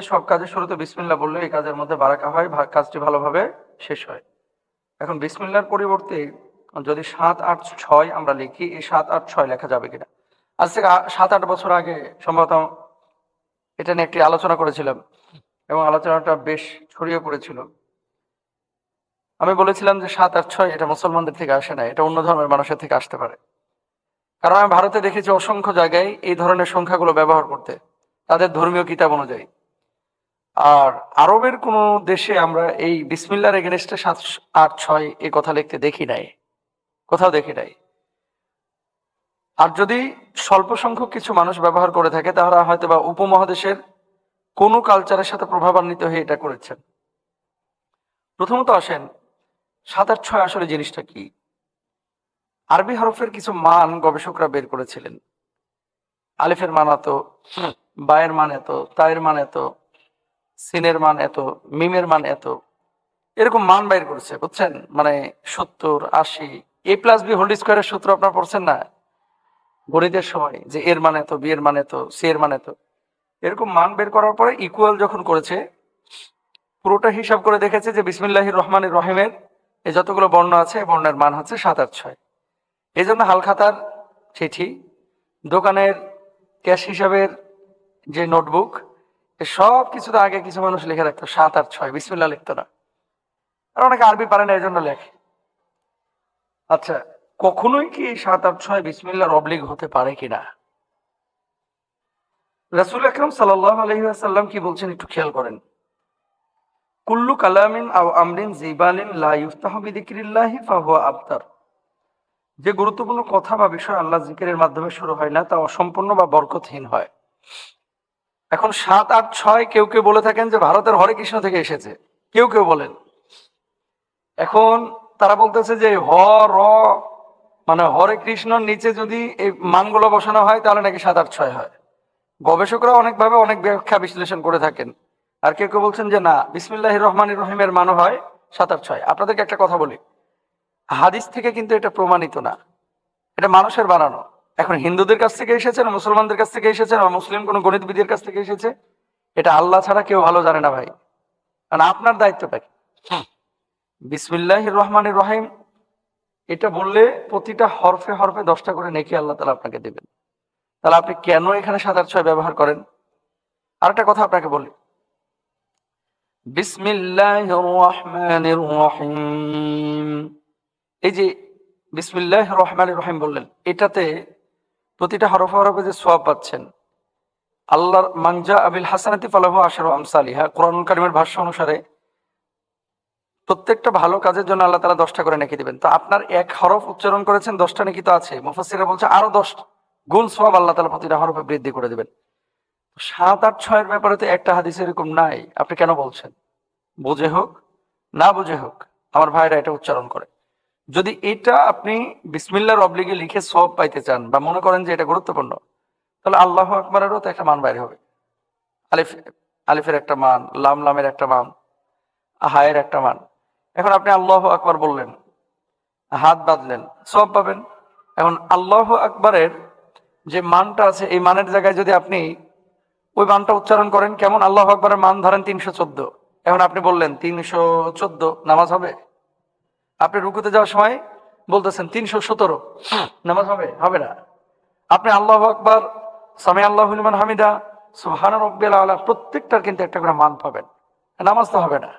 সব কাজের শুরুতে বিসমিল্লা বললে এই কাজের মধ্যে বারাকা হয় কাজটি ভালোভাবে শেষ হয়। এখন বিসমিল্লার পরিবর্তে যদি সাত, আট, ছয় আমরা লিখি, এই সাত, আট, ছয় লেখা যাবে কিনা? আজ থেকে সাত, আট বছর আগে সম্ভবত এটা নিয়ে একটি আলোচনা করেছিলাম এবং আলোচনাটা বেশ ছড়িয়ে পড়েছিল। আমি বলেছিলাম যে সাত, আট, ছয় এটা মুসলমানদের থেকে আসে না, এটা অন্য ধর্মের মানুষের থেকে আসতে পারে। কারণ আমি ভারতে দেখেছি অসংখ্য জায়গায় এই ধরনের সংখ্যাগুলো ব্যবহার করতে। তাদের ধর্মীয় কিতাব অনুযায়ী। আর আরবের কোন দেশে আমরা এই বিসমিল্লার এগেনস্টে সাত, আট, ছয় এ কথা লিখতে দেখি নাই। কোথাও দেখি নাই। আর যদি স্বল্প সংখ্যক কিছু মানুষ ব্যবহার করে থাকে তারা হয়তো বা উপমহাদেশের কোনো কালচারের সাথে প্রভাবান্বিত হয়ে এটা করেছেন। প্রথমত আসেন, সাত আট ছয় আসলে জিনিসটা কি? আরবি হরফের কিছু মান গবেষকরা বের করেছিলেন। আলিফের মান এত, বায়ের মান এত তায়ের মান এত সিনের মান এত, মিমের মান এত। এরকম মান বাইর করেছে, বুঝছেন? মানে সত্তর, আশি, এ প্লাস বি হোল্ড স্কোয়ারের সূত্র আপনার পড়ছেন না? গণিতের সময়, যে এর মান এত, বি এর মান এত, সি এর মান এত। এরকম মান বের করার পরে ইকুয়াল যখন করেছে, পুরোটা হিসাব করে দেখেছে যে বিসমিল্লাহির রহমানির রহিমের এই যতগুলো বর্ণ আছে বর্ণের মান হচ্ছে সাত, আট, ছয়। এই জন্য হালখাতার চিঠি, দোকানের ক্যাশ হিসাবের যে নোটবুক সব কিছুতে আগে কিছু মানুষ লিখে রাখতো, সাত আর ছয় বিসমিল্লা লিখতো না। আর অনেকে আরবি পারে না এই জন্য লেখে। আচ্ছা কখনোই কি সাত আর ছয় বিসমিল্লার অবলিগ হতে পারে কিনা? রাসুল আকরম সাল্লাহ আলহিহাসাল্লাম কি বলছেন একটু খেয়াল করেন। কুল্লু কালামিন আও আমরিন জিবালিন লা ইফতাহ বিদিক্রিল্লাহি ফাহুয়া আবতার। যে গুরুত্বপূর্ণ কথা বা বিষয় আল্লাহ জিকিরের মাধ্যমে শুরু হয় না, তা অসম্পূর্ণ বা বরকতহীন হয়। এখন সাত, আট, ছয় কেউ কেউ বলে থাকেন যে ভারতের হরে কৃষ্ণ থেকে এসেছে। কেউ কেউ বলেন। এখন তারা বলতেছে যে হ, র মানে হরে কৃষ্ণর নিচে যদি এই মানগুলো বসানো হয়, তাহলে নাকি সাত, আট, ছয় হয়। গবেষকরা অনেকভাবে অনেক ব্যাখ্যা বিশ্লেষণ করে থাকেন। আর কেউ কেউ বলছেন যে না বিসমিল্লাহ রহমান রহিমের মানো হয় সাত, আট, ছয়। আপনাদেরকে একটা কথা বলি। হাদিস থেকে কিন্তু এটা প্রমাণিত না। এটা মানুষের বানানো। এখন হিন্দুদের কাছ থেকে এসেছে না মুসলমানদের কাছ থেকে এসেছে না মুসলিম কোনো গণিতবিদের কাছ থেকে এসেছে? এটা আল্লাহ ছাড়া কেউ ভালো জানে না ভাই। কারণ আপনার দায়িত্বটা কি? বিসমিল্লাহ রহমান রহিম। এটা বললে প্রতিটা হরফে হরফে দশটা করে নেকি আল্লাহ তালা আপনাকে দেবেন। তাহলে আপনি কেন এখানে সাত আট ছয় ব্যবহার করেন? আর একটা কথা আপনাকে বলি। বিসমিল্লাহ রহমান রহিম। এই যে বিসমিল্লাহ রহমান রহিম বললেন, এটাতে প্রতিটা হরফ হরফে যে সোয়াব পাচ্ছেন, আল্লাহর মাংজা আবিল হাসানাতি ফালাহু আশারু আমসালিহা কোরআনুল কারিমের ভাষ্য অনুসারে প্রত্যেকটা ভালো কাজের জন্য আল্লাহ তালা দশটা করে নেকি দিবেন। তো আপনার এক হরফ উচ্চারণ করেছেন, দশটা নেকি তো আছে। মুফাসিরা বলছে আরও দশ গুণ সোয়াব আল্লাহ তালা প্রতিটা হরফে বৃদ্ধি করে দিবেন। সাত আট ছয়ের ব্যাপারে তো একটা হাদিস এরকম নাই। আপনি কেন বলছেন? বুঝে হোক, না বুঝে হোক, আমার ভাইরা এটা উচ্চারণ করে। যদি এটা আপনি বিসমিল্লার অবলিগে লিখে সব পাইতে চান বা মনে করেন যে এটা গুরুত্বপূর্ণ, তাহলে আল্লাহ আকবরেরও তো একটা মান বাইরে হবে। আলিফ, আলিফের একটা মান, লাম লামের একটা মান হায়ের একটা মান। এখন আপনি আল্লাহ আকবর বললেন, হাত বাঁধলেন সব পাবেন। এখন আল্লাহ আকবরের যে মানটা আছে, এই মানের জায়গায় যদি আপনি ওই মানটা উচ্চারণ করেন, কেমন? আল্লাহ আকবরের মান ধরেন তিনশো চোদ্দ। এখন আপনি বললেন, তিনশো চোদ্দ নামাজ হবে? আপনি রুকুতে যাওয়ার সময় বলতেছেন তিনশো সতেরো। নামাজ হবে? হবে না। আপনি আল্লাহ আকবর, সামি আল্লাহ হামিদা সুহান রব্বিল প্রত্যেকটার কিন্তু একটা করে মান পাবেন। নামাজ তো হবে না।